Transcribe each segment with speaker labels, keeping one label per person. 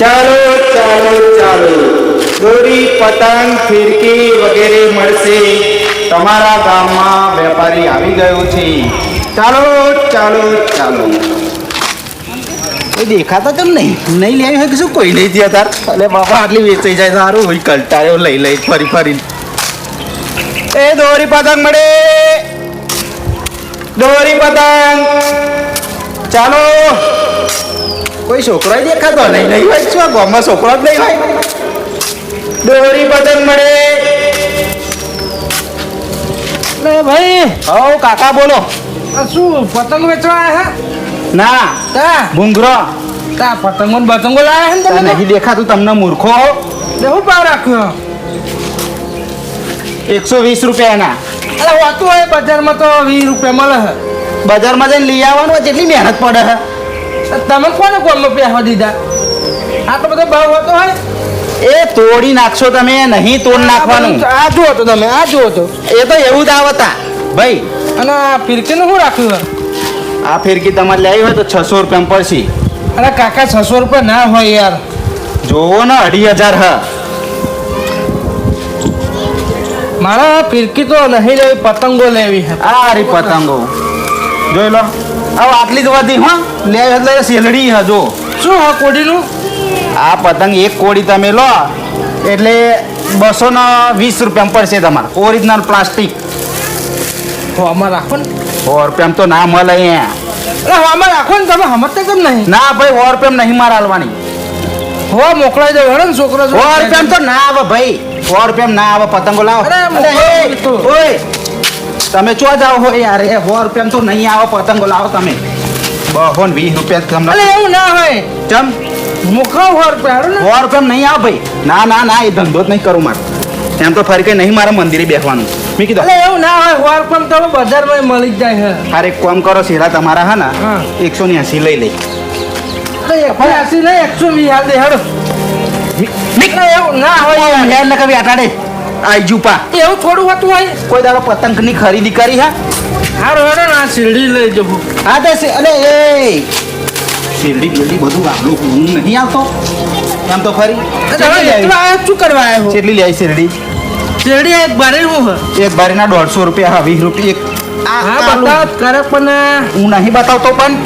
Speaker 1: ચાલો ચાલો ચાલો. દોરી પતંગ ફિરકી વગેરે મળશે. તમારા ગામમાં વેપારી આવી ગયો છે. ચાલો ચાલો ચાલો. એ દેખાતા તેમ નહીં. નહીં લઈ આવ્યું શું કોઈ નહીં થયા તાર? અરે બાપા આટલી વેચાઈ જાય સારું. હોય કંટાળ્યો લઈ લઈ ફરી ફરી એ દોરી પતંગ મળે. દોરી પતંગ. ચાલો. કોઈ છોકરો દેખાતો નહીં. નહીં હોય શું ગામમાં છોકરો જ નહીં હોય? દોરી પતંગ મળે.
Speaker 2: લે ભાઈ.
Speaker 1: હો કાકા બોલો.
Speaker 2: શું પતંગ વેચવા આવ્યા
Speaker 1: ના.
Speaker 2: તા.
Speaker 1: ભૂંગરો.
Speaker 2: તા પતંગો ને બતંગો લાયા હે ને તમે
Speaker 1: નહીં દેખાતું તમને મૂર્ખો
Speaker 2: દેવું ભાવ રાખ્યો?
Speaker 1: એકસો વીસ રૂપિયાના.
Speaker 2: અરે હોતું હોય બજારમાં તો વીસ રૂપિયા મળે
Speaker 1: બજારમાં જઈને લઈ આવવાનું જેટલી મહેનત પડે હે.
Speaker 2: તમે કોને કોલમાં પહેવા દીધા? આ તો બધો ભાવ હતો હોય
Speaker 1: એ તોડી નાખશો તમે નહીં તોડ નાખવાનું.
Speaker 2: આ જુઓ તો તમે આ જુઓ તો.
Speaker 1: એ તો એવું જ આવતા. ભાઈ
Speaker 2: અને આ ફિરકીનું શું રાખ્યું
Speaker 1: આ ફિરકી તમારે લેવી હોય તો છસો રૂપિયા પડશે.
Speaker 2: અરે કાકા છસો રૂપિયા ના હોય યાર.
Speaker 1: જોવો ને અઢી હજાર હ.
Speaker 2: મારા ફિરકી તો નહીં લેવી પતંગો લેવી હે
Speaker 1: આ રી પતંગો. જોઈ લો. હવે આટલી જ વધી હા. લે એટલે શેલડી હ જો.
Speaker 2: શું હા કોડીનું?
Speaker 1: આ પતંગ એક કોડી તમે લો એટલે બસો ને વીસ રૂપિયા પડશે તમારે. ઓરિજિનલ પ્લાસ્ટિક
Speaker 2: હો આમાં રાખો ને.
Speaker 1: સો રૂપિયામાં તો ના મળે અહીંયા.
Speaker 2: અરે હો આમાં રાખો ને તમે સમજતા કેમ નહીં?
Speaker 1: ના ભાઈ સો રૂપિયામાં નહીં મારે હાલવાની.
Speaker 2: હો મોકલાઈ દો હેડો ને છોકરો
Speaker 1: સો રૂપિયામાં તો ના આવે ભાઈ. સો રૂપિયામાં ના આવે પતંગો લાવો. ઓય. તમે ચો જાઓ હો યાર એ સો રૂપિયા તો નહીં આવો પતંગો લાવો તમે. બહો ને વીસ રૂપિયા તમને.
Speaker 2: અરે એવું ના હોય.
Speaker 1: ચમ?
Speaker 2: મુખો હો રૂપિયા હેડો ને.
Speaker 1: સો રૂપિયામાં નહીં આવે ભાઈ. ના ના ના એ ધંધો જ નહીં કરું મારે. એમ તો ફરી કઈ નહીં મારે મંદિરે બેસવાનું. મેં કીધું
Speaker 2: અરે એવું ના હોય. સો રૂપિયા તો બજારમાં મળી જાય હે.
Speaker 1: અરે એક કામ કરો શેરા તમારા હા ને. એકસો ને એસી લઈ લઈ
Speaker 2: એસી નહીં એકસો વીસ હાલ દે હેડો એવું ના હોય. યાર
Speaker 1: ને કભી અટાડે આઈ જુપા.
Speaker 2: એવું થોડું હોતું હોય.
Speaker 1: કોઈ દાડો પતંગની ખરીદી કરી હા?
Speaker 2: હારો હેડો ને આ શીરડી લઈ જવું
Speaker 1: હા તે અરે એ શેરડી બેરડી બધું આપણું હું નહીં આવતો. એમ તો
Speaker 2: આયા શું કરવા આવ્યો
Speaker 1: કેટલી લે શેરડી?
Speaker 2: શેરડી એક બારે હું.
Speaker 1: એક બારીના દોઢસો રૂપિયા હા વીસ રૂપિયા. એક આ-
Speaker 2: હા બતાવ કરે પણ
Speaker 1: હું નહીં બતાવતો પણ.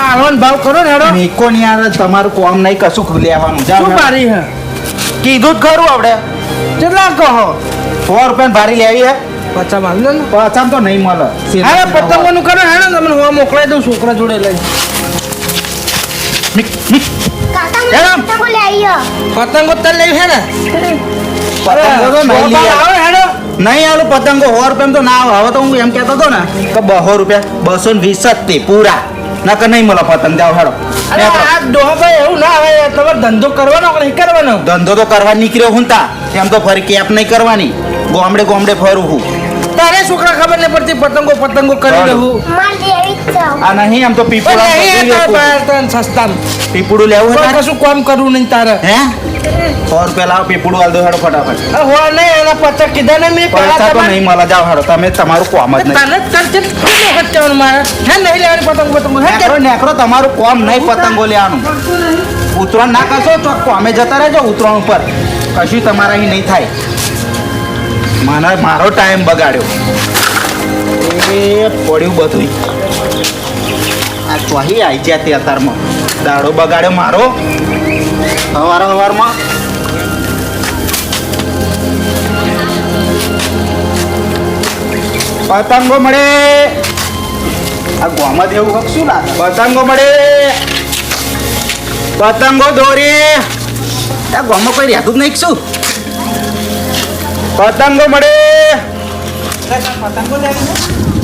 Speaker 2: આલવાનો ભાવ કરો ને હેડો.
Speaker 1: મેકો ની યાર તમારું કોમ નહીં કશું લેવાનું.
Speaker 2: શું
Speaker 1: ને.
Speaker 2: બારી હે?
Speaker 1: કીધું જ ખરું આપણે.
Speaker 2: કેટલા કહો
Speaker 1: સો રૂપિયા ભારી લેવી હે.
Speaker 2: પચાસ માલ ને.
Speaker 1: પચામ તો નહીં મળે.
Speaker 2: અરે પતંગોનું કરે હેડો ને તમને હું મોકલાઈ દઉં છોકરા જોડે લઈ.
Speaker 3: પતંગો તો લેવી
Speaker 2: પતંગો તર લઈ હે ને.
Speaker 1: નહીં આવે.
Speaker 2: આવે
Speaker 1: આલું પતંગો સો રૂપિયા તો ના આવે. હવે તો હું એમ કહેતો હતો ને કે બસો રૂપિયા બસો ને વીસ જ તે પૂરા. નકર નહીં મળે પતંગ જાવ હેડો.
Speaker 2: અરે આ ડોહાભાઈ એવું ના આવે તમારે ધંધો કરવાનો કે નહીં કરવાનો?
Speaker 1: ધંધો તો કરવા નીકળ્યો હું તા. એમ તો ફરી કેપ નહીં કરવાની. ગોમડે ગોમડે ફરું હું.
Speaker 2: તારે છોકરા ખબર નહીં પડતી પતંગો પતંગો કરી
Speaker 3: છે.
Speaker 1: આ નહીં આમ તો પીપળું
Speaker 2: સસ્તામાં.
Speaker 1: પીપળું લેવું
Speaker 2: કશું કામ કરવું નહીં તારે.
Speaker 1: હે? સો રૂપિયા લાવો પીપળું હાલ દો હેડો ફટાફટ.
Speaker 2: હો નહીં એના પચાસ કીધા ને મેં
Speaker 1: પૈસા તો નહીં મળે જાવ હેડો તમે તમારું કોમ જ નહીં.
Speaker 2: તને તને છે ને કેટલું વખત કહેવાનું મારે? હે નહીં લેવાની પતંગ પતંગ હે
Speaker 1: નેકરો નેકરો તમારું કોમ નહીં પતંગો લેવાનું. ઉતરાણ ના કરશો તો કોમે જતા રહેજો ઉતરાણ ઉપર. કશું તમારા અહીં નહીં થાય. મને મારો ટાઈમ બગાડ્યો. એ પડ્યું બધું આ ચોહી આવી જ્યાં તે અત્યારમાં. દાડો બગાડ્યો મારો. સવાર સવારમાં પતંગો મળે આ ગોમાં દેવું હક શું લાગે પતંગો મળે પતંગો દોરી આ ગોમાં કોઈ રહેતું જ નહીં શું પતંગો મળે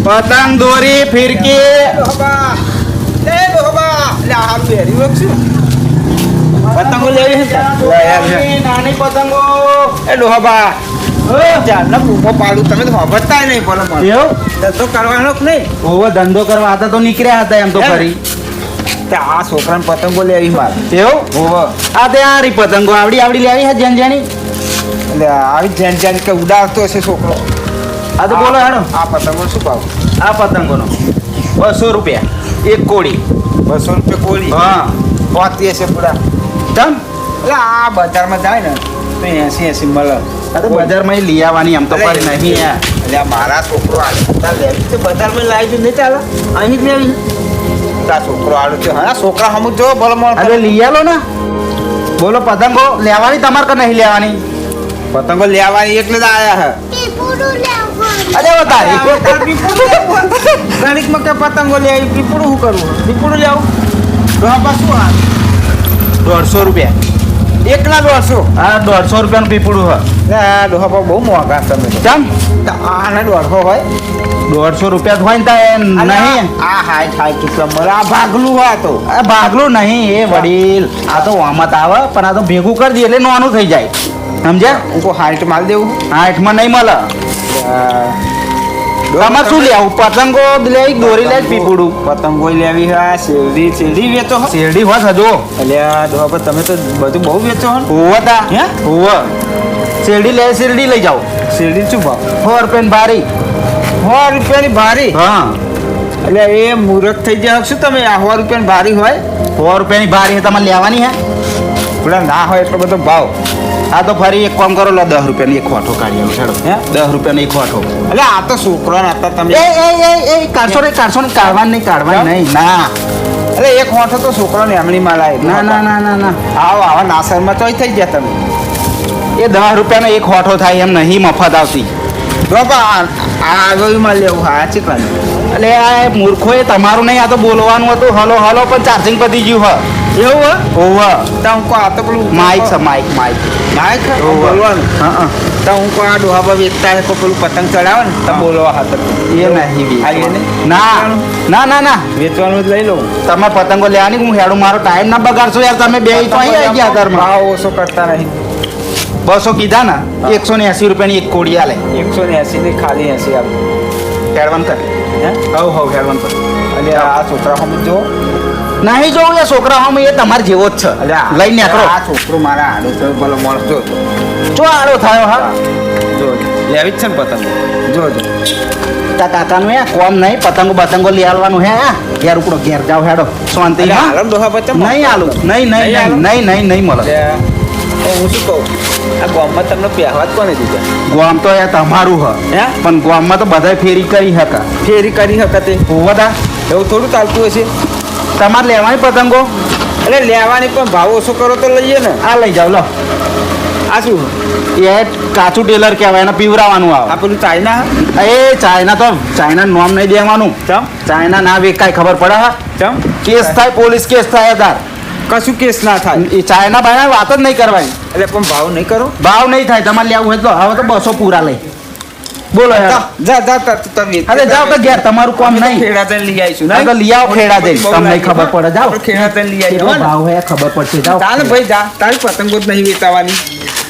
Speaker 1: પતંગ દોરી ફિરકી
Speaker 2: પતંગો લેવી છે
Speaker 1: નાની પતંગો.
Speaker 2: એ ડોહાબા. ધંધો
Speaker 1: કરવા હતા તો નીકળ્યા હતા એમ તો? ફરી.
Speaker 2: આ છોકરાને પતંગો લેવી મારે.
Speaker 1: એવું? આ તે આ પતંગો આવડી આવડી લેવી છે જેન જેની?
Speaker 2: એટલે આવી જેન જેન કે ઉડાવતો હશે છોકરો.
Speaker 1: આ તો બોલો હેડો.
Speaker 2: આ પતંગો શું ભાવ?
Speaker 1: આ પતંગોનો. બસો રૂપિયા. એક કોળી.
Speaker 2: બસો રૂપિયા કોળી?
Speaker 1: હા.
Speaker 2: પોતી હશે પૂરા.
Speaker 1: ચમ
Speaker 4: એટલે આ બજારમાં જાય ને તો એસી એસી મળે.
Speaker 1: અરે બજારમાં લઈ આવવાની આમ તો પણ નહીં યાર
Speaker 4: એટલે મારા છોકરો આવે તો બજારમાં લાવી છે નહીં ચાલે? અહીં જ લેવી છોકરો આડો છે હા છોકરા હમુક જો બોલો
Speaker 1: અરે લઈ આલો ને. બોલો પતંગો લેવાની તમારે કે નહીં લેવાની?
Speaker 4: પતંગો લેવાની એટલે જ આયા હે.
Speaker 3: પીપુડું લેવું
Speaker 1: અરે તારી
Speaker 4: ગણિતમાં કે પતંગો લે આવી પીપળું શું કરવું? પીપળું લેવું? ડોહા શું આ
Speaker 1: દોઢસો રૂપિયા.
Speaker 4: એકલા દોઢસો?
Speaker 1: આ દોઢસો રૂપિયાનું પીપળું
Speaker 4: હોય. ના દોહા પર બહુ મોંઘા તમે. કેમ? આને દોઢસો હોય?
Speaker 1: દોઢસો રૂપિયા હોય ને તાય નહીં.
Speaker 4: આ હાય હાય ચૂકલા મળે આ ભાગલું હોય આ તો.
Speaker 1: આ ભાગલું નહીં એ વડીલ. આ તો વામત આવે પણ આ તો ભેગું કરી દે એટલે નાનું થઈ જાય. સમજ્યા?
Speaker 4: હું હાઈટ માલ દેવું?
Speaker 1: હાઈટમાં નહીં મળે. તમારે શું લેવું? પતંગો લેવી દોરી લે પીપુડું
Speaker 4: પતંગો લેવી હા શેરડી શેરડી વેચો
Speaker 1: શેરડી હોત હજુ.
Speaker 4: એટલે આ પર તમે તો બધું બહુ વેચો હો
Speaker 1: હોવા તા.
Speaker 4: હે?
Speaker 1: હોવ. શેરડી લે શેરડી લઈ જાઓ.
Speaker 4: શેરડી શું ભાવ?
Speaker 1: સો રૂપિયાની ભારી
Speaker 4: સો રૂપિયાની ભારી
Speaker 1: હા.
Speaker 4: એટલે એ મુહૂર્ત થઈ જાય શું તમે. આ સો રૂપિયાની ભારી હોય.
Speaker 1: સો રૂપિયાની ભારી તમારે લેવાની હે?
Speaker 4: પેલા ના હોય એટલો બધો ભાવ.
Speaker 1: આ તો ફરી એક કામ કરો લો દસ રૂપિયાની એક ખોટો કાઢી હેડો
Speaker 4: હે?
Speaker 1: દસ રૂપિયાની એક ખોટો
Speaker 4: એટલે આ તો છોકરાને અત્યારે તમે
Speaker 1: એ એ એ એ કાઢશો ને કાઢશો ને કાઢવા નહીં કાઢવા નહીં. ના.
Speaker 4: અરે એક હોઠો તો છોકરાને એમની માં લાય
Speaker 1: ના ના ના ના ના.
Speaker 4: આવો આવા નાસરમાં તોય થઈ ગયા તમે.
Speaker 1: એ દસ રૂપિયાનો એક ખોટો થાય એમ નહીં મફત આવતી.
Speaker 4: આગળમાં લેવું હા ચીકલા
Speaker 1: એટલે આ મૂર્ખો એ તમારું નહીં આ તો બોલવાનું હતું. હલો હલો પણ ચાર્જિંગ પતી ગયું હ.
Speaker 4: એવું હે
Speaker 1: ઓવા
Speaker 4: તો હું કહું આ તો પેલું
Speaker 1: માઇક છે માઇક માઇક
Speaker 4: માઇક હે? બોલવાનું
Speaker 1: હા
Speaker 4: તો હું કો આ ડોહા પર વેચતા હે કોઈ પેલું પતંગ ચડાવે ને તો બોલવા હાથ
Speaker 1: એ નહીં
Speaker 4: આ એ?
Speaker 1: ના ના ના ના
Speaker 4: વેચવાનું જ લઈ લઉં
Speaker 1: તમે પતંગો લેવાની હું હેડું મારો ટાઈમ ના બગાડશો યાર તમે બે તો અહીં આવી ગયા ઘરમાં
Speaker 4: ભાવ ઓછો કરતા નહીં
Speaker 1: બસો કીધા ને એકસો ને એસી રૂપિયાની એક કોડી આલે
Speaker 4: એકસો ને એસી ની ખાલી એસી આપ
Speaker 1: હેડવાન કર
Speaker 4: હે
Speaker 1: હવ હવ હેડવાન કર
Speaker 4: અને આ છોકરા સમજો જો
Speaker 1: નહીં જોવું એ છોકરા હમ એ તમાર જેવો જ છે. લઈને નીકળો
Speaker 4: આ છોકરો મારા આડો થયો ભલે માણસ જો.
Speaker 1: આડો થયો હા.
Speaker 4: જો લેવી જ છે ને પતંગ. જો જો.
Speaker 1: તા કાકાનું હે કોમ નહીં પતંગો બતંગો લઈ આવવાનું હે? ઘેર ઉપડો ઘેર જાવ હેડો. શાંતિ નહીં આલું. નહીં નહીં
Speaker 4: નહીં
Speaker 1: નહીં નહીં મળે.
Speaker 4: તો હું શું કહું? આ ગામમાં તમને પહેવા જ કોને દીધા?
Speaker 1: ગોમ તો તમારું હ.
Speaker 4: હે?
Speaker 1: પણ ગોમમાં તો બધાય ફેરી કરી હકા.
Speaker 4: ફેરી કરી શકતે
Speaker 1: હોવા
Speaker 4: એવું થોડું ચાલતું હશે?
Speaker 1: તમારે લેવાની પતંગો?
Speaker 4: એટલે લેવાની પણ ભાવ ઓછો કરો તો લઈએ ને.
Speaker 1: આ લઈ જાઓ લો.
Speaker 4: આ શું?
Speaker 1: એ કાચું ટેલર કહેવાય એને પીવરાવાનું
Speaker 4: આ
Speaker 1: આવે
Speaker 4: પેલું ચાઇના?
Speaker 1: એ ચાઇના તો ચાઇના નોમ નહીં દેવાનું.
Speaker 4: ચમ?
Speaker 1: ચાઇના ના વેકાય ખબર પડે હા?
Speaker 4: ચમ?
Speaker 1: કેસ થાય પોલીસ કેસ થાય તાર
Speaker 4: કશું કેસ ના થાય.
Speaker 1: એ ચાઇના ભાઈ વાત જ નહીં કરવાની.
Speaker 4: એટલે પણ ભાવ નહીં કરો.
Speaker 1: ભાવ નહીં થાય તમારે લેવું હોય તો હવે તો બસો પૂરા લઈ. બોલો
Speaker 4: જા જા જા તા- તું તમે
Speaker 1: અરે જાઓ તો ઘેર તમારું કામ નહીં.
Speaker 4: ખેડા થઈને લઈ આવીશું.
Speaker 1: ના તો લઈ આવો ખેડા જઈને. તમને ખબર પડે, જાઓ.
Speaker 4: ખેડા થઈને લઈ આવીશું.
Speaker 1: ભાવ હે ખબર પડશે. જાઓ.
Speaker 4: ચાલ ભાઈ જા. તારી પતંગો જ નહીં વેચાવાની.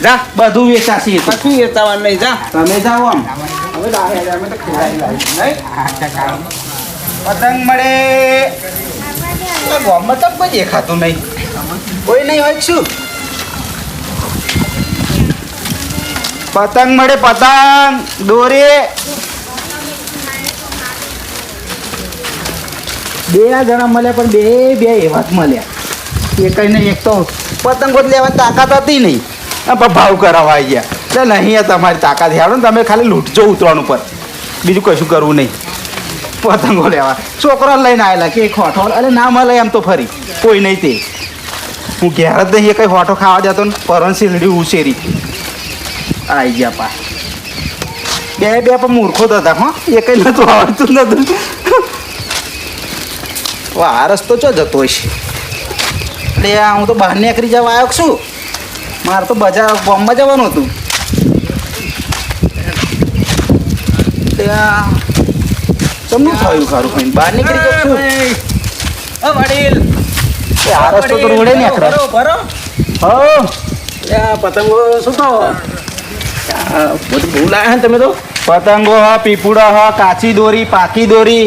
Speaker 4: જા.
Speaker 1: બધું વેચાશે.
Speaker 4: કશું વેચાવાનું નહીં. જા.
Speaker 1: તમે જાઓ આમ.
Speaker 4: હવે દાહે અમે તો ખેડાઈ લાવીશું. નહીં?
Speaker 1: પતંગ મળે. ગામમાં તો કોઈ દેખાતું નહીં. કોઈ નહીં હોય શું? પતંગ મળે પતંગ, દોરી. બે જણા મળ્યા પણ બે બે એવા જ મળ્યા. એક ને એક તો પતંગો જ લેવાની તાકાત હતી નહીં. ભાવ કરાવવા આવી ગયા. એટલે નહીં તમારી તાકાત હેડો ને, તમે ખાલી લૂંટજો ઉતરણ ઉપર. બીજું કશું કરવું નહીં. પતંગો લેવા. છોકરા લઈને આવેલા કે હોઠો. અરે ના મળે એમ તો ફરી. કોઈ નહીં તે. હું ઘેર જ નહીં, એ કંઈ હોઠો ખાવા જતો ને. પરન શીલડી ઉશેરી આવી ગયા પા. બે બે પણ મૂર્ખો તો હતા હો. એ કઈ નતું આવડતું નતું. આ રસ્તો ચો જતો હશે? એટલે હું તો બહાર નીકળી જવા આવ્યો છું મારે તો બજાર ગામમાં જવાનું હતું. તમને થયું ખરું ખાઈ બહાર નીકળી જાઉં છું
Speaker 4: વડીલ.
Speaker 1: આ રસ્તો તો રોડે નીકળે
Speaker 4: બરો
Speaker 1: હો
Speaker 4: પતંગો શું બધું બહુ લાયા તમે તો?
Speaker 1: પતંગો હ પીપુડા હ કાચી દોરી પાકી દોરી.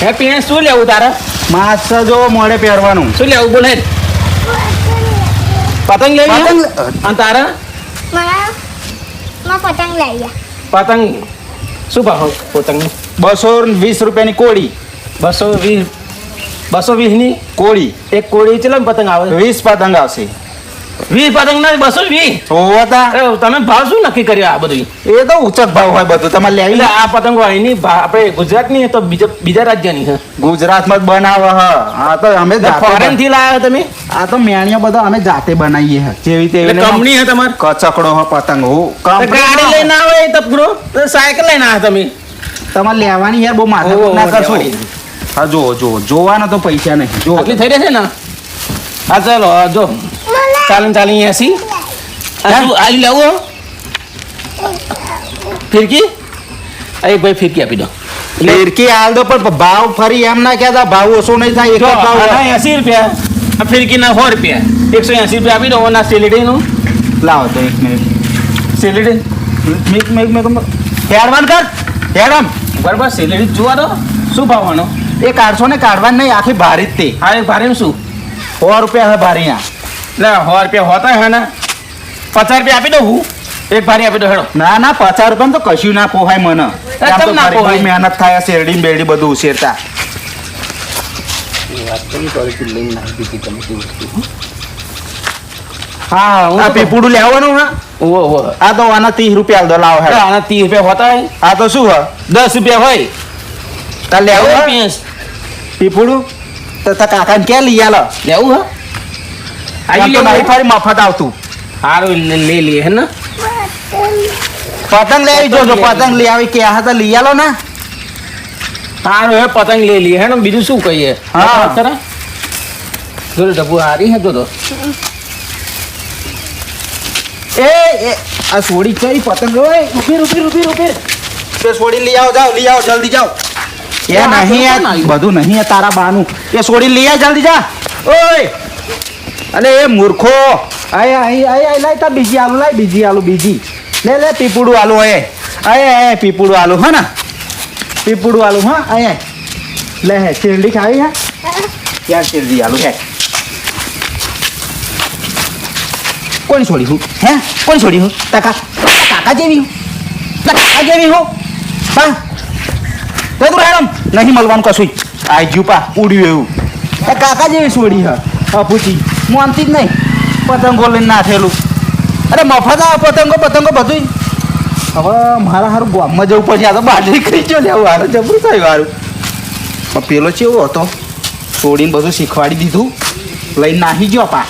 Speaker 4: હે પીણે શું લેવું તારે?
Speaker 1: માસ જો મોડે પહેરવાનું.
Speaker 4: શું લેવું? બોલે. પતંગ લેવી
Speaker 1: પતંગ
Speaker 4: પતંગ અને તારે?
Speaker 3: પતંગ લઈ
Speaker 4: પતંગ. શું ભાવ પતંગ
Speaker 1: બસો વીસ રૂપિયાની કોળી.
Speaker 4: બસો વીસ
Speaker 5: બસો વીસની?
Speaker 1: કોળી.
Speaker 5: એક કોળી ચલો પતંગ આવે?
Speaker 1: વીસ પતંગ આવશે.
Speaker 5: વીસ પતંગ ના બસો વીસ.
Speaker 1: હોતા
Speaker 5: તમે ભાવ શું નક્કી કર્યો આ બધું?
Speaker 1: એ તો ઉચક ભાવ હોય બધું. તમારે લેવી?
Speaker 5: આ પતંગો અહીંની આપણે ગુજરાતની તો બીજા બીજા રાજ્યની છે.
Speaker 1: ગુજરાતમાં જ બનાવે હ. આ તો અમે
Speaker 5: ફોરેનથી લાયા તમે?
Speaker 1: આ તો મેણિયા બધા અમે જાતે બનાવીએ હ. જેવી તેવી
Speaker 5: કંપની છે તમારે?
Speaker 1: કચકડો હ પતંગ. હું
Speaker 5: ગાડી લઈને આવે તો સાયકલ લઈને આવે તમે.
Speaker 1: તમારે લેવાની યાર બહુ માથા ના કરશો. હા જો જો જોવાના તો પૈસા નહીં. જો
Speaker 5: થઈ થઈ રહેશે ને? હા ચાલો જો. એસી આ શું આવી લેવું? ફિરકી? આ એક ભાઈ ફિરકી આપી દો.
Speaker 1: ફિરકી હાલ દો પણ ભાવ ફરી એમ ના કહેતા ભાવ ઓછો નહીં થાય એક
Speaker 5: જો
Speaker 1: ભાવ
Speaker 5: એસી રૂપિયા. આ ફિરકીના સો રૂપિયા. એકસો એસી રૂપિયા આપી દો ના સેલેડીનું
Speaker 1: લાવો તો એક મિનિટ.
Speaker 5: સેલેડી
Speaker 1: મિક મિક મિક હેડવાન કર. હેડમ
Speaker 5: બરાબર સેલેડી જોવા દો. શું ભાવવાનો
Speaker 1: એ કાઢશો ને કાઢવાનું નહીં આખી ભારી જ તે.
Speaker 5: હા એક ભારીનું શું?
Speaker 1: સો રૂપિયા હવે ભારી આ.
Speaker 5: એટલે સો રૂપિયા હોતા હે ને પચાસ રૂપિયા આપી દઉં હું. એક ભારી આપી દો હેડો.
Speaker 1: ના ના પચાસ રૂપિયા તો કશું ના પોહાય મને. આમ
Speaker 5: ના પોહાય?
Speaker 1: મહેનત થાય શેરડી બેરડી બધું ઉછેરતા.
Speaker 5: હા હું
Speaker 1: પીપુડું લેવાનું હા?
Speaker 5: ઓહો ઓહો
Speaker 1: આ તો આના ત્રીસ રૂપિયા દો લાવો હેડ.
Speaker 5: આના ત્રીસ રૂપિયા હોતા હોય.
Speaker 1: આ તો શું હ
Speaker 5: દસ રૂપિયા હોય.
Speaker 1: તા લેવું પીપુડું તો તાર કાકાને ક્યાં લઈ આલો?
Speaker 5: લેવું હા? આવી
Speaker 1: નહીં મફત આવતું.
Speaker 5: સારું લે- લઈ લઈએ હે ને?
Speaker 1: પતંગ લેવી જોજો પતંગ લઈ આવી કે હા તો લઈ આલો ને.
Speaker 5: સારું હે પતંગ લઈ લઈએ હે ને? બીજું શું કહીએ?
Speaker 1: હા.
Speaker 5: ખરા જો ડબ્બુ હારી હે તો
Speaker 1: એ એ આ સોડી કઈ પતંગ? ઓય ઊભી ઊભી ઊભી ઊભી તે સોડી લઈ આવો જાઓ લઈ આવો જલ્દી જાઓ. એ નહીં? બધું નહીં તારા બાનું. એ સોડી લઈ આ જલ્દી જા. ઓય અલે એ મૂર્ખો. આય આય આય લાય તા બીજી આલુ, લાય બીજી આલુ, બીજી. લે લે પીપુડું આલુ એ આય આય પીપુડું આલુ, હા ને. પીપુડું આલુ, હા, આય. લે, હે, શેરડી ખાવી, હે? યાર શેરડી આલુ, હે? કોણ છોડી હું, હે? કોણ છોડી હું? કાકા કાકા જેવી હું? કાકા જેવી હું? હા તે તું હેડમ નહીં મળવાનું કશું. આઈ જ્યુ પા ઉડ્યું એવું. કાકા જેવી છોડી, હ. અપૂચી માનતી જ નહીં. પતંગો લઈને નાખેલું. અરે મફત આ પતંગો પતંગો બધું હવે મારા સારું ગામમાં જવું પડશે. આ તો બાજરી કરી ચો લેવું હારું જબરું થયું હારું પણ પેલો ચેવો હતો? છોડીને બધું શીખવાડી દીધું. લઈને નાહી ગયો પા.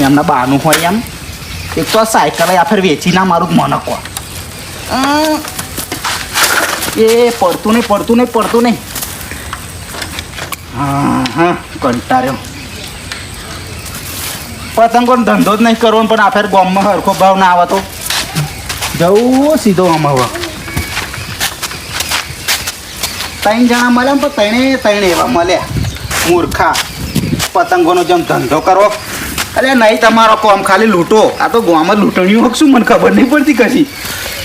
Speaker 1: એમના બાનું હોય એમ. એક તો સાયકલ આ ફેર વેચી ના મારું મન કહો અમ, એ પડતું નહીં પડતું નહીં પડતું નહીં. હા હા કંટાળ્યો. પતંગોનો ધંધો જ નહીં કરવો પણ આ ફેર ગોમમાં હરખો ભાવ ના આવે તો જવું સીધો આમ હવે ત્રણ જણા મળ્યા પણ ત્રણે ત્રણે એવા મળ્યા. મૂર્ખા. પતંગોનો જેમ ધંધો કરો. અરે નહીં તમારો કોમ ખાલી લૂંટો. આ તો ગામમાં લૂંટણીઓ શું મને ખબર નહીં પડતી કશી.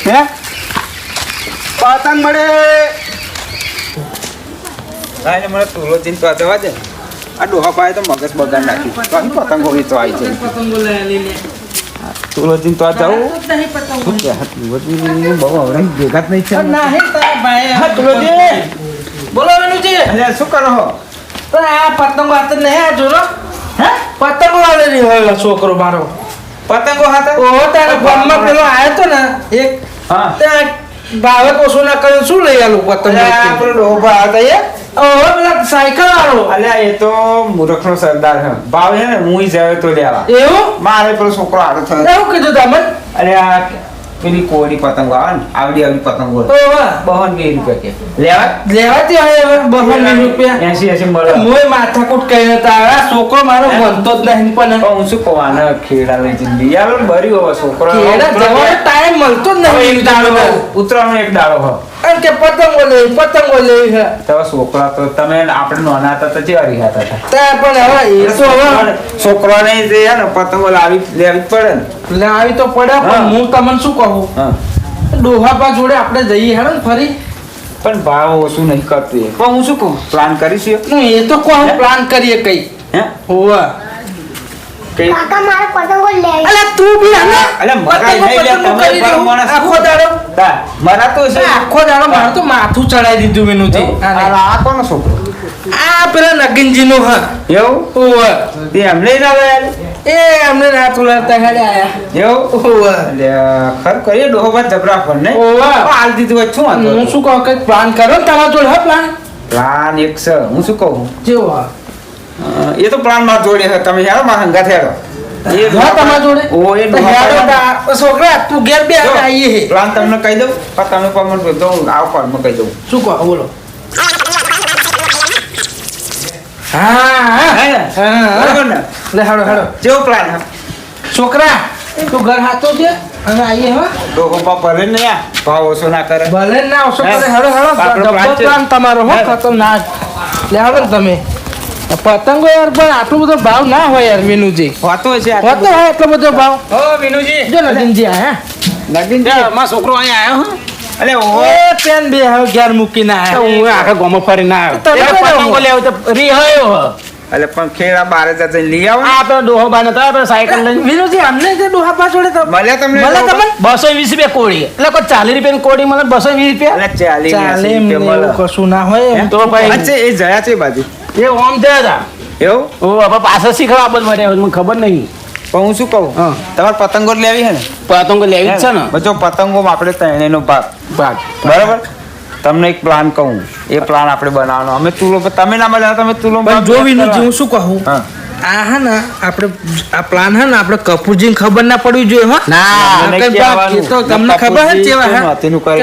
Speaker 1: હે? પતંગ મળે.
Speaker 4: મને તુલો ચિંતા જવા દે. આ ડોહા પાય તો મગજ બગાડ નાખ્યું તો પતંગો વેચવા આવી છે તુલો ચીન તો આ જાઉં શું કે હા તુલોજી બહુ હવરાઈ ભેગા જ નહીં છે હા તુલોજી
Speaker 5: બોલો વેનુજી
Speaker 4: અલ્યા શું કરો હો
Speaker 5: તો આ પતંગો હાથ જ નહીં આ જોરો હે પતંગો વાળે નહીં હોય છોકરો મારો
Speaker 4: પતંગો હતા
Speaker 5: ઓહો તારા ગામમાં પેલો આવ્યો તો ને એક
Speaker 4: હા
Speaker 5: ત્યાં ભાવે ઓછું ના કરીને શું લઈ આલું પતંગ
Speaker 4: આપણો ડોહો ભા હતા એ
Speaker 5: પેલા સાયકલ વાળો.
Speaker 4: અલ્યા એ તો મૂર્ખનો સરદાર છે. ભાવ છે ને હું જાય તો લેવા.
Speaker 5: એવું?
Speaker 4: મારે પેલો છોકરો આડો થયો.
Speaker 5: એવું કીધું તમે?
Speaker 4: અરે પેલી કોરી પતંગો આવે ને આવડી આવડી પતંગો બહન બે રૂપિયા કે. લેવા
Speaker 5: લેવાતી હોય હવે બસો વીસ રૂપિયા.
Speaker 4: એસી એસી મળે.
Speaker 5: મોય માથાકૂટ કહી હતા આ છોકરો મારો બનતો જ નહીં પણ.
Speaker 4: હું શું કહું ખેડા લઈ જિંદગી યાર ભર્યું હવે છોકરો
Speaker 5: કેડા જવાનો ટાઈમ મળતો જ નહીં
Speaker 4: દાડો એક દાડો હો
Speaker 5: કારણ કે પતંગો લઈ પતંગો લઈ છે
Speaker 4: તો છોકરા તો તમે આપણે નાના હતા તો ચેવા રહ્યા હતા?
Speaker 5: ત્યાં પણ હવે એ તો હવે
Speaker 4: છોકરાને જે હે ને પતંગો લાવી લેવી પડે ને.
Speaker 5: લાવી તો પડે પણ
Speaker 4: હું
Speaker 5: તમને શું કહું?
Speaker 4: હા.
Speaker 5: ડોહાપા જોડે આપણે જઈએ હે ને ફરી?
Speaker 4: પણ ભાવ ઓછું નહીં કરતું એ. પણ હું શું કહું? પ્લાન કરીશું
Speaker 5: એ? તો કહું પ્લાન કરીએ કઈ.
Speaker 4: હે?
Speaker 5: હોવા.
Speaker 3: કાકા મારે પતંગો લેવી
Speaker 5: અલે તું બી આને
Speaker 4: અલે મરાઈ નહીં લે, તમે
Speaker 5: કરી
Speaker 4: માણસ
Speaker 5: આખો દાડો.
Speaker 4: દા, મરાતો છે.
Speaker 5: આખો દાડો મારું તો માથું ચડાઈ દીધું મેનું
Speaker 4: આ આ કોનો છોકરો?
Speaker 2: આ પેલા નગીનજીનું હા.
Speaker 4: એવું?
Speaker 2: ઓવે
Speaker 4: તે એમને ના યાર
Speaker 2: એ અમને આયા.
Speaker 4: એવું?
Speaker 2: ઓવે
Speaker 4: એટલે ખર કરીએ ડોહો બાદ જબરા પર ને
Speaker 2: ઓવે.
Speaker 4: હાલ દીધું હોય શું
Speaker 2: હું શું કહું કંઈક પ્લાન કરો ને તમારા જોડે પ્લાન
Speaker 4: પ્લાન એક છે. હું શું કહું?
Speaker 2: જેવો હા.
Speaker 4: એ તો પ્લાનમાં જોડે તમે હેડો માં હંગા થેડો એ
Speaker 2: હા તમારા જોડે?
Speaker 4: ઓ એ
Speaker 2: હેડો તા. છોકરા તું ઘેર બે
Speaker 4: જો,
Speaker 2: આવીએ હે.
Speaker 4: પ્લાન તમને કહી દઉં? પણ તમે પણ મને દઉં આવ પણ મને કહી દઉં.
Speaker 2: શું કહો? બોલો. હા હા લે હેડો હેડો.
Speaker 4: જેવો પ્લાન હે
Speaker 2: છોકરા તું ઘર હાથો છે અને આવીએ હા.
Speaker 4: ડોહો પા ભરે ને યા ભાવ ઓછો ના કરે.
Speaker 2: ભલે ના
Speaker 4: હે?
Speaker 2: કરે. હેડો. પ્લાન તમારો હો
Speaker 4: હે?
Speaker 2: ખતરનાક. લે હેડો તમે. પતંગો યાર પણ આટલો બધો ભાવ ના હોય યાર મીનુજી
Speaker 4: હોતો છે
Speaker 2: હોતો હોય એટલો બધો ભાવ?
Speaker 4: હો વિનુજી.
Speaker 2: જો નગીનજી આયા.
Speaker 5: લગીનમાં છોકરો અહીંયા આવ્યો
Speaker 4: અલે
Speaker 2: હે? પેન બે હવે ઘેર મૂકીને
Speaker 5: તો હું આખા ગામમાં ફરીને આવ્યો.
Speaker 2: તમે
Speaker 5: એ
Speaker 2: કયો?
Speaker 5: પતંગો લેવો તો રિહાયો હ.
Speaker 4: પણ ખેડા બારે જતે લઈ આવો ને.
Speaker 5: ડોહો બાને તો આપણે સાયકલ લઈને.
Speaker 2: વિનુજી અમને જે ડોહા જોડે તો
Speaker 4: મળે તમને
Speaker 2: મળે તમને
Speaker 5: બસો વીસ રૂપિયા કોડી એટલે કોઈ ચાલીસ રૂપિયાની કોડી મળે બસો વીસ રૂપિયા?
Speaker 2: એમને
Speaker 4: રૂપિયા મળે.
Speaker 2: કશું ના હોય
Speaker 5: તો ભાઈ
Speaker 4: અચ્છા એ જયા છે બાજુ.
Speaker 5: એ ઓમ થયા હતા.
Speaker 4: એવું?
Speaker 5: ઓ આપણે પાછળ શીખવા બધું મળ્યા મને ખબર નહીં.
Speaker 4: પણ હું શું કહું? તમારે પતંગો લેવી છે ને?
Speaker 5: પતંગો લેવી જ છે ને?
Speaker 4: બચો પતંગો આપણે ત્રણેયનો ભાગ.
Speaker 5: ભાગ.
Speaker 4: બરાબર? તમને એક પ્લાન કહું. એ પ્લાન આપણે બનાવવાનો. અમે તુલો તમે ના મળ્યા તમે તુલો
Speaker 2: જો વિનુજી હું શું કહું? આ હે ને આપણે આ પ્લાન હે ને આપણે કપૂરજી ખબર ના પડવી જોઈએ હા.
Speaker 5: ના
Speaker 2: તમને ખબર હે કેવા હે?
Speaker 4: તેનું કરી.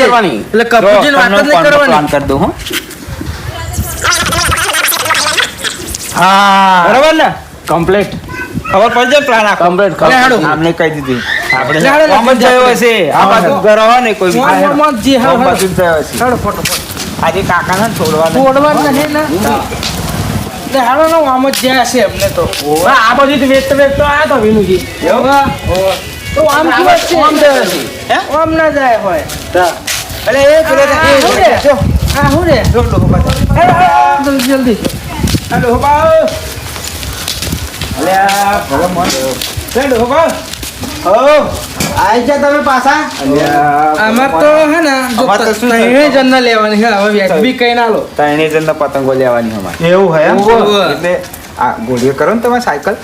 Speaker 5: કરવાની.
Speaker 2: એટલે કપૂરજી વાત જ નહીં
Speaker 4: પ્લાન
Speaker 2: કરવાની.
Speaker 4: કરી દઉં હો.
Speaker 2: હા.
Speaker 4: બરાબર ને?
Speaker 5: કમ્પ્લીટ
Speaker 4: ખબર પડી જાય પ્લાન આખો?
Speaker 5: કમ્પ્લીટ
Speaker 4: આમને કહી દીધી. આપણે
Speaker 2: કોમન
Speaker 4: થયો. હશે. આ બાજુ. હોય ને કોઈ
Speaker 2: મોં, જી, હા,
Speaker 4: બાજુ થયો હશે.
Speaker 2: ચાલો ફોટો
Speaker 4: આજે કાકાને છોડવા
Speaker 2: ફોડવા જ નહીં ને? એટલે આમ જ જ્યાં છે એમને તો.
Speaker 5: આ બધું વેચતો વેચતો આવ્યો તો વિનુજી.
Speaker 2: તો આમ છે
Speaker 5: આમ થયો છે.
Speaker 2: આમ ના જાય હોય.
Speaker 4: અલે એ પેલો એ જો
Speaker 2: હા હું રે?
Speaker 4: જો ડોહો પાછો.
Speaker 2: હેડો, હેડો, જલ્દી. જલ્દી
Speaker 4: આ ડોહો પાવ. અલે આ ભલો મન. લે ડોહો પાવ. હો.
Speaker 1: આઈ ગયા તમે પાછા?
Speaker 2: આમાં તો હે ને જો
Speaker 4: આમાં તો શું
Speaker 2: લેવાની હે હવે વ્યાજબી કઈ ના લો.
Speaker 4: ત્રણેય જણને પતંગો લેવાની અમારે.
Speaker 1: એવું હે? એમ?
Speaker 4: એટલે આ ગોળીઓ કરો ને તમે સાયકલ.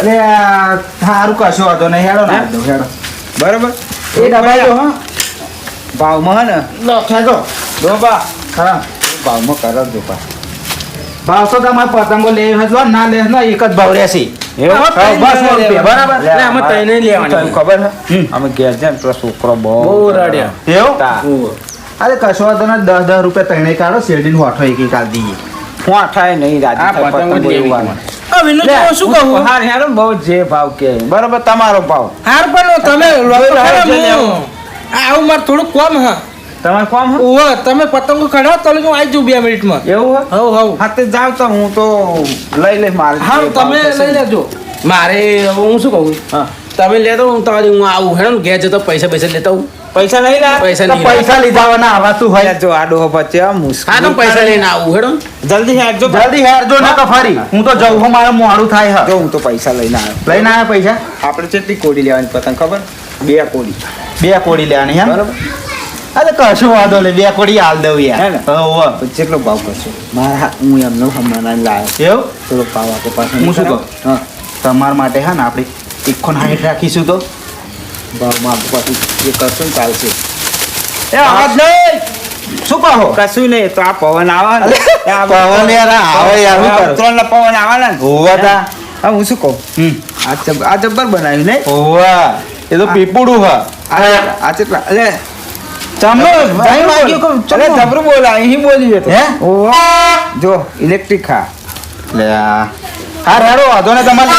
Speaker 1: અરે સારું કશો વાંધો નહીં. હેડો ને દો હેડો.
Speaker 4: બરાબર?
Speaker 1: એ ડબ્બા જો હા.
Speaker 4: ભાવમાં હે ને?
Speaker 1: લો ખેંચો.
Speaker 4: બા
Speaker 1: ખરા.
Speaker 4: ભાવમાં કરો ડોબા.
Speaker 1: ભાવ તો તમારે પતંગો લેવી હોય ના લે ના એક જ ભાવ રહેશે. અરે કશો દસ દસ રૂપિયા ત્રણે કાઢો શેરડીને હોઠો એક કાઢ દઈએ.
Speaker 4: હું અઠાય નહીં રાજી
Speaker 2: વિનોદ શું કહું?
Speaker 4: હાર હેરો બહુ જે ભાવ કે. બરાબર તમારો ભાવ.
Speaker 2: હાર પણ તમે લો આવું મારે થોડું કોમ હા.
Speaker 4: તમારે કોમ?
Speaker 2: ઓહો તમે પતંગો કઢાવો તો હું આવી જઉં બે મિનિટમાં.
Speaker 4: એવું?
Speaker 2: હવ હવ
Speaker 4: હા તે જાવ તો હું તો લઈ લઈ મારે.
Speaker 2: હા તમે લઈ લેજો.
Speaker 5: મારે હું શું કહું?
Speaker 4: હા.
Speaker 5: તમે લેતો હું તમારી હું આવું. હેડો ને ઘેર જતો પૈસા પૈસા લેતા હું
Speaker 4: પૈસા નહીં લા.
Speaker 5: પૈસા નહીં
Speaker 1: પૈસા લીધા આવા શું હોય.
Speaker 4: જો આડો હો પછી આ મુશ્કેલ.
Speaker 5: હા તો પૈસા લઈને આવું હેડો.
Speaker 4: જલ્દી હેડજો.
Speaker 1: જલ્દી હેરજો ના તો ફરી. હું. તો જઉં હું મારે મોડું થાય હા.
Speaker 4: જો હું તો પૈસા લઈને આવ્યો.
Speaker 1: લઈને આવ્યા પૈસા?
Speaker 4: આપણે કેટલી કોડી લેવાની પતંગ ખબર? બે કોડી.
Speaker 1: બે કોડી લેવાની હા
Speaker 4: બરાબર.
Speaker 1: અરે કશું વાંધો નહીં બે કોડી હાલ દઉં યાર.
Speaker 4: ને? કેટલો ભાવ કરશો? મારા હા- એમનો હમણાં લાવ્યો
Speaker 1: એવું?
Speaker 4: થોડો ભાવ આપો પાછો.
Speaker 1: હું શું કહું?
Speaker 4: હા.
Speaker 1: તમારા માટે હે ને આપણે એકોન હાઈટ રાખીશું તો?
Speaker 4: ભાવમાં આપો પાછું. એ કરશું ને ચાલશે.
Speaker 1: એ આવાજ નહીં! શું કહો?
Speaker 4: કશું નહીં તો આ પવન આવે
Speaker 1: પવન યાર આવે યાર,
Speaker 4: ત્રણ પવન આવે ને.
Speaker 1: હોવા તા.
Speaker 4: હા હું શું કહું? આ જબ્બર બનાવ્યું ને
Speaker 1: હોવા. એ તો પીપુડું હા.
Speaker 4: આ કેટલા અલે
Speaker 1: ચમનો ભાઈ માગ્યો કહું
Speaker 4: અલે જબરું બોલા અહીં બોલી
Speaker 1: હે?
Speaker 4: ઓહો. જો ઇલેક્ટ્રિક ખા.
Speaker 1: લે હા રેડો વાંધો ને તમારે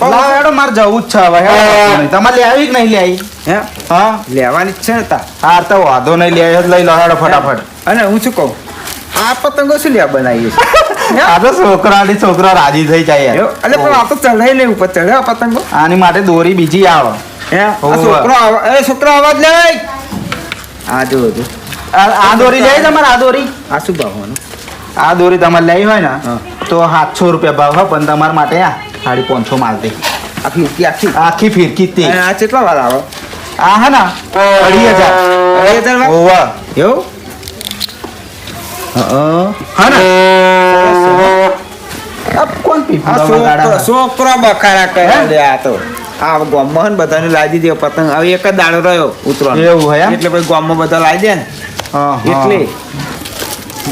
Speaker 1: લાવો હેડો મારે જવું જ છે હવે. તમારે લે આવી કે નહીં લે આવી?
Speaker 4: હે?
Speaker 1: હા?
Speaker 4: લેવાની જ છે ને તા
Speaker 1: હા તો વાંધો નહીં લે લઈ લો હેડો ફટાફટ.
Speaker 4: અને હું શું કહું? આ પતંગો શું લેવા બનાવીએ છે?
Speaker 1: આ તો છોકરાની છોકરા રાજી થઈ જાય
Speaker 4: એટલે પણ આ તો ચઢાઈ નહીં ઉપર ચઢે પતંગો?
Speaker 1: આની માટે દોરી બીજી આવે.
Speaker 4: હે? છોકરો આવા- એ છોકરો અવાજ લે આ જો જો
Speaker 1: આ દોરી લે તમારે આ દોરી
Speaker 4: આ શું ભાવવાનું
Speaker 1: આ દોરી તમારે લઈ હોય ને તો સાતસો રૂપિયા ભાવ હોય પણ તમારા માટે આ સાડી પાંચસો માલતી
Speaker 4: આખી આખી?
Speaker 1: આખી ફિરકી તે.
Speaker 4: આ કેટલા વાર આવે?
Speaker 1: આ હે ના અઢી હજાર.
Speaker 4: અઢી હજાર
Speaker 1: ઓવા
Speaker 4: એવું?
Speaker 1: હા ને? કોણ
Speaker 4: છોકરો લે આ તો. આ ગામમાં બધાને લાવી દે પતંગ. હવે એક જ દાડો રહ્યો ઉતરો
Speaker 1: એવું હોય
Speaker 4: એટલે પછી ગામમાં બધા લાવી દે ને.
Speaker 1: હા, હા.
Speaker 4: એટલે.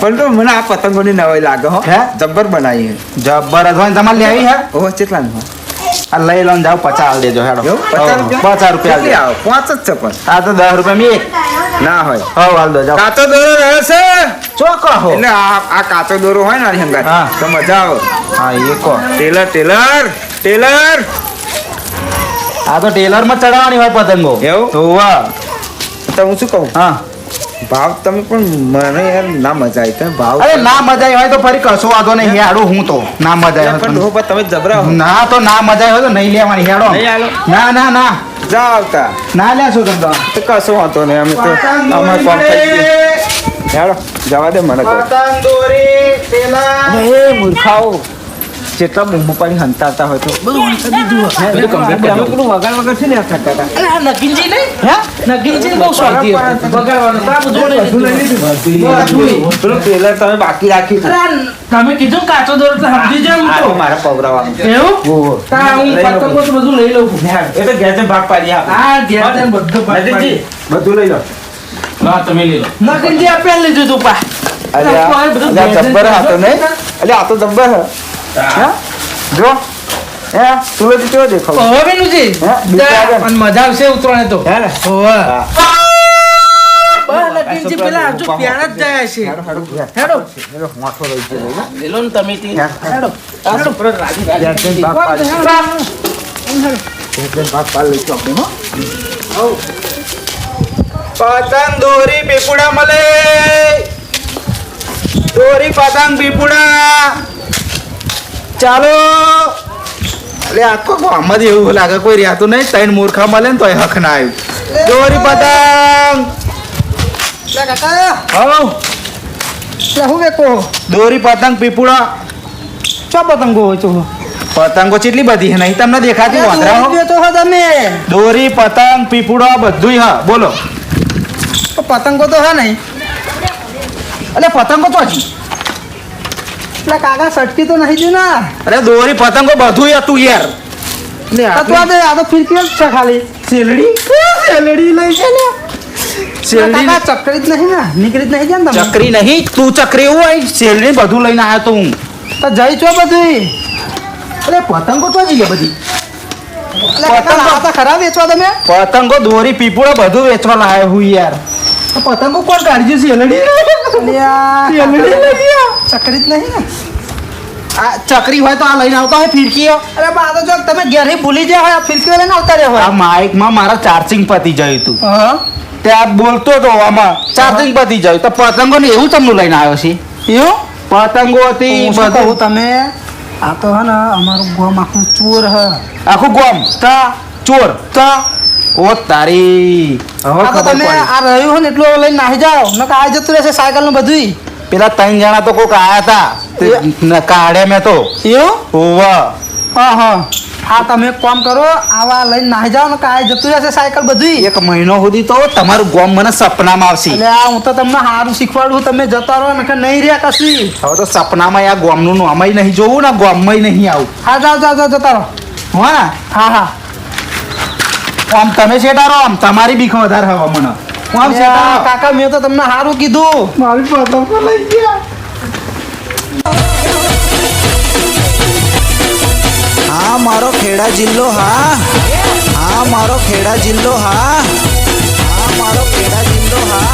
Speaker 4: પણ તો મને આ પતંગોની નવાઈ લાગે હો.
Speaker 1: હે?
Speaker 4: જબ્બર બનાવી
Speaker 1: જબ્બર જ હોય તમારે લેવી હે?
Speaker 4: ઓહો કેટલા
Speaker 1: આ લઈ લો જાઓ પચાસ દેજો હેડો.
Speaker 4: પચાસ રૂપિયા?
Speaker 1: આલ
Speaker 4: પાંચ જ છે પણ.
Speaker 1: આ તો દસ રૂપિયા મેં
Speaker 4: ના હોય.
Speaker 1: હવ હાલ દો જાઓ.
Speaker 4: કાચો દોરો રહે છે?
Speaker 1: ચોખ્ખો હો.
Speaker 4: એટલે આ આ કાચો દોરો હોય ને હંગાર
Speaker 1: હા.
Speaker 4: તો મજા આવે.
Speaker 1: હા એ કો.
Speaker 4: Tailor tailor tailor.
Speaker 1: આ તો ટેલરમાં ચડાવવાની હોય પતંગો.
Speaker 4: એવું?
Speaker 1: તો વાહ.
Speaker 4: તો હું શું કહું?
Speaker 1: હા.
Speaker 4: ભાવ તમે પણ મને યાર ના મજા આવી તમે ભાવ
Speaker 1: અરે ના મજા આવી હોય તો ફરી કશો વાંધો નહીં. હેડો હું તો. ના મજા આવી
Speaker 4: પણ હું તમે જબરા
Speaker 1: ના તો ના મજા આવી હોય તો નહીં લેવાની. હેડો. ના ના ના.
Speaker 4: જા આવતા.
Speaker 1: ના લેશો તમે
Speaker 4: તો. કશો વાંધો નહીં. અમે તો અમે કોમ હેડો જવા દે મને
Speaker 1: પતંગ દોરી ટેલર
Speaker 4: એ મૂર્ખાઓ. જેટલા બૂમો પાડી હંતાતા હોય તો. બધું હંતા બધું complete કરી દીધું. પેલું વગર છે ને આ થતા હતા?
Speaker 2: અરે આ નગીનજી નહીં? હે? નગીનજી બહુ શોખી હતી બગાડવાનું. તો આ બધું લઈ લીધું.
Speaker 4: પેલું તમે બાકી રાખી
Speaker 2: અરે તમે કીધું કાચો દોરો એટલે સમજી જાવ તો.
Speaker 4: મારે પવરાવાનું.
Speaker 2: એવું? તા હું
Speaker 4: લઉં.
Speaker 2: પતંગો તો બધું લઈ લઉં.
Speaker 4: એ તો ઘેર ભાગ પાડી આપ.
Speaker 2: આ બધું પાડી.
Speaker 4: બધું લઈ લો.
Speaker 5: હા તમે લઈ લો.
Speaker 2: નગીનજી લીધું તું પા.
Speaker 4: અરે
Speaker 2: આ બધું
Speaker 4: જબ્બર હતો
Speaker 2: ને
Speaker 4: અલ્યા, આ તો જબ્બર હે. હે? જો. હે તો કેવો દેખાવ?
Speaker 2: ઓહો બેનુજી
Speaker 4: હે?
Speaker 2: પણ મજા આવશે ઉતરણે તો.
Speaker 4: હે હા.
Speaker 2: બસ પેલા હજુ જ જાય છે.
Speaker 4: હેડો, હેડો, રહી
Speaker 5: ને તમે તે.
Speaker 4: હેડો.
Speaker 2: હેડો.
Speaker 4: આપણે, હો.
Speaker 1: પતંગ દોરી પીપુડા મળે દોરી પતંગ પીપુડા. ચાલો. અરે આખો ગામમાં જ એવું લાગે કોઈ રહેતું નહીં. ત્રણ મૂર્ખા મળે ને તોય હક ના આવ્યું દોરી પતંગ. દોરી પતંગ પીપુડા
Speaker 2: ચો પતંગો હોય તો
Speaker 1: પતંગો કેટલી બધી છે? નહીં તમને દેખાતી વાંદરા હો?
Speaker 2: તમે.
Speaker 1: દોરી પતંગ પીપુડા બધું હા બોલો.
Speaker 2: પતંગો તો હા નહીં.
Speaker 1: અરે પતંગો તો હજી
Speaker 2: એટલે કાકા સટકી તો નહીં દઉં ના
Speaker 1: અરે દોરી પતંગો બધું હતું યાર. લે
Speaker 2: આ તો આ તો ફિરકી જ છે ખાલી.
Speaker 1: શેલડી શેલડી લઈ છે ને?
Speaker 2: કાકા ચક્રી જ નહીં ને નીકળી જ નહીં જાય ને
Speaker 1: ચકરી નહીં તું ચકરી એવું હોય બધું લઈને આવ્યો તો. હું
Speaker 2: તો જઈ છો બધું.
Speaker 1: અરે પતંગો તો જઈ ગયા બધી.
Speaker 2: પતંગો ખરા વેચવા તમે?
Speaker 1: પતંગો દોરી પીપળો બધું વેચવા લાવ્યો હું યાર. પતંગો કોણ કાઢી શેલડી લઈ ગયા.
Speaker 2: ચકરી. જ નહીં ને?
Speaker 1: આ ચકરી હોય તો આ લઈને આવતા હોય ફિરકીઓ.
Speaker 2: અરે બા તો જો તમે ઘેરે ભૂલી ગયા હોય આ ફિરકી લઈને આવતા રહ્યા
Speaker 1: આ
Speaker 2: હોય
Speaker 1: માઇકમાં મારા ચાર્જિંગ પતી ગયું હતું
Speaker 2: હા
Speaker 1: ત્યાં બોલતો તો આમાં ચાર્જિંગ પતી જયું. તો પતંગો ને એવું તમને લઈને આવ્યો છે?
Speaker 2: એવું?
Speaker 1: પતંગો હતી બધું.
Speaker 2: તમે? આ તો હે ને અમારું ગોમ આખું ચોર હ.
Speaker 1: આખું ગોમ?
Speaker 2: તા.
Speaker 1: ચોર?
Speaker 2: તા.
Speaker 1: ઓ તારી હવે ખબર
Speaker 2: તમે આ રહ્યું હોય ને એટલું લઈને નાહી જાઓ. નકર આ જતું રહેશે સાયકલનું બધું
Speaker 1: પેલા ત્રણ જણા તો કોક આયા હતા. કાઢ્યા મેં તો.
Speaker 2: એવું?
Speaker 1: ઓવા.
Speaker 2: હા હા. હા તમે એક કામ કરો આવા લઈને નાહી જાઓ ને કાય જતું રહેશે સાયકલ બધું
Speaker 1: એક મહિનો સુધી તો તમારું ગોમ મને સપનામાં આવશે.
Speaker 2: એટલે આ હું તો તમને સારું શીખવાડું તમે જતા રહો ને કે નહીં રહ્યા કશી.
Speaker 1: હવે તો સપનામાં આ ગોમનું નામય નહીં જોવું ને ગોમમાં નહીં આવું.
Speaker 2: હા જાઓ જાઓ જાઓ જતા રહો.
Speaker 1: હા
Speaker 2: હા હા.
Speaker 1: આમ તમે શેટારો આમ તમારી બીક વધારે હવા મને હું આમ શેટારો
Speaker 2: કાકા મેં તો તમને સારું કીધું.
Speaker 1: મારી પતંગો લઈ ગયા.
Speaker 6: હા મારો ખેડા જિલ્લો હા. હા મારો ખેડા જિલ્લો હા. હા મારો ખેડા જિલ્લો હા.